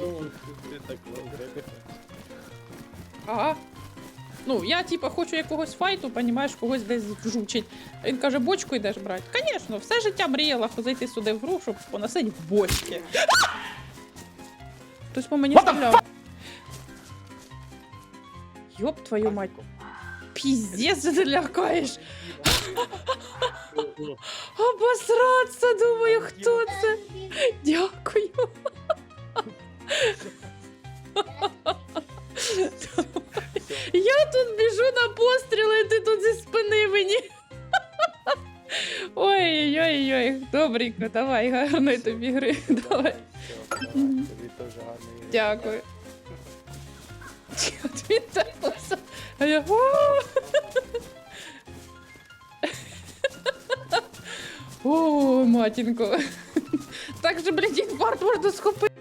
Ну, ти так добре. Ага. Ну, я типа хочу якогось файту, понімаєш, когось десь жучить. Він каже, бочку йдеш брати. Звісно, все життя мріяла зайти сюди в гру, щоб поносити бочки. Хтось по мені стріляв. Йоп твою мать, піздець ти лякаєш. Обосраться, думаю, хто це? Дякую. Я тут біжу на постріли, і ти тут зі спини мені. Ой-ой-ой, добренько, давай, гарної тобі гри. Давай. Тобі теж гарний. Дякую. От Він так оса- А я. «О!» О, матінко. Так же, блядь, інфаркт можна схопити.